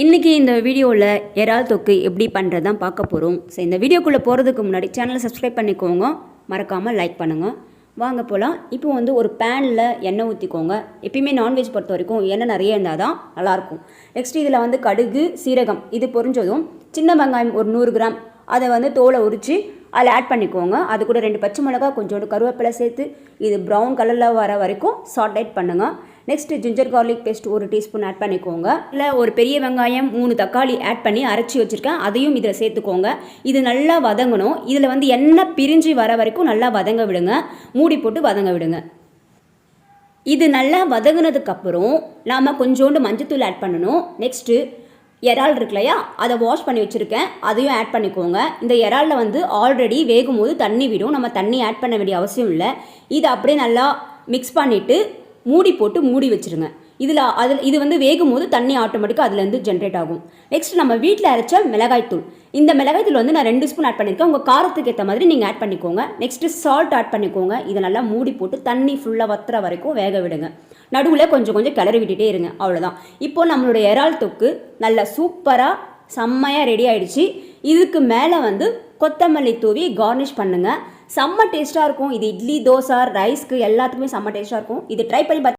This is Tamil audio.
இன்றைக்கி இந்த வீடியோவில் இறால் தொக்கு எப்படி பண்ணுறது தான் பார்க்க போகிறோம் ஸோ இந்த வீடியோக்குள்ளே போகிறதுக்கு முன்னாடி சேனலை சப்ஸ்கிரைப் பண்ணிக்கோங்க. மறக்காமல் லைக் பண்ணுங்கள் வாங்க போகலாம் இப்போ வந்து ஒரு பேனில் எண்ணெய் ஊற்றிக்கோங்க எப்பயுமே நான்வெஜ் பொறுத்த வரைக்கும் எண்ணெய் நிறைய இருந்தால் தான் நல்லாயிருக்கும். நெக்ஸ்ட் இதில் வந்து கடுகு சீரகம் இது பொரிஞ்சதும் சின்ன வெங்காயம் ஒரு நூறு கிராம். அதை வந்து தோலை உரித்து அதில் ஆட் பண்ணிக்கோங்க. அது கூட ரெண்டு பச்சை மிளகா கொஞ்சோண்டு கருவேப்பிலை சேர்த்து இது ப்ரௌன் கலரில் வர வரைக்கும் சாட்டேட் பண்ணுங்கள் நெக்ஸ்ட் ஜிஞ்சர் கார்லிக் பேஸ்ட் ஒரு டீஸ்பூன் ஆட் பண்ணிக்கோங்க. இல்லை ஒரு பெரிய வெங்காயம் மூணு தக்காளி ஆட் பண்ணி அரைச்சி வச்சுருக்கேன். அதையும் இதில் சேர்த்துக்கோங்க. இது நல்லா வதங்கணும். இதில் வந்து எண்ணெய் பிரிஞ்சு வர வரைக்கும் நல்லா வதங்க விடுங்க. மூடி போட்டு வதங்க விடுங்க. இது நல்லா வதங்கினதுக்கப்புறம் நாம் கொஞ்சோண்டு மஞ்சத்தூள் ஆட் பண்ணணும். நெக்ஸ்ட்டு இறால் இருக்கு இல்லையா? அதை வாஷ் பண்ணி வச்சுருக்கேன். அதையும் ஆட் பண்ணிக்கோங்க. இந்த இறாலில் வந்து ஆல்ரெடி வேகும் போது தண்ணி விடும். நம்ம தண்ணி ஆட் பண்ண வேண்டிய அவசியம் இல்லை. இதை அப்படியே நல்லா மிக்ஸ் பண்ணிவிட்டு மூடி போட்டு மூடி வச்சுருங்க. இதில் அதில் இது வந்து வேகும் போது தண்ணி ஆட்டோமேட்டிக்காக அதுலேருந்து ஜென்ரேட் ஆகும். நெக்ஸ்ட் நம்ம வீட்டில் அரைச்ச மிளகாய்த்தூள் இந்த மிளகாய்த்தூள் வந்து நான் ரெண்டு ஸ்பூன் ஆட் பண்ணியிருக்கேன் உங்கள் காரத்துக்கு ஏற்ற மாதிரி நீங்கள் ஆட் பண்ணிக்கோங்க. நெக்ஸ்ட்டு சால்ட் ஆட் பண்ணிக்கோங்க. இதை நல்லா மூடி போட்டு தண்ணி ஃபுல்லாக வத்துற வரைக்கும் வேக விடுங்க. நடுவில் கொஞ்சம் கொஞ்சம் கிளறி விட்டுட்டே இருங்க. அவ்வளோதான் இப்போது நம்மளுடைய இறால் தொக்கு நல்லா சூப்பராக செம்மையாக ரெடி ஆகிடுச்சு இதுக்கு மேலே வந்து கொத்தமல்லி தூவி கார்னிஷ் பண்ணுங்கள் செம்ம டேஸ்ட்டாக இருக்கும். இது இட்லி தோசை ரைஸ்க்கு எல்லாத்துக்குமே செம்ம டேஸ்ட்டாக இருக்கும். இது ட்ரை பண்ணி பார்த்து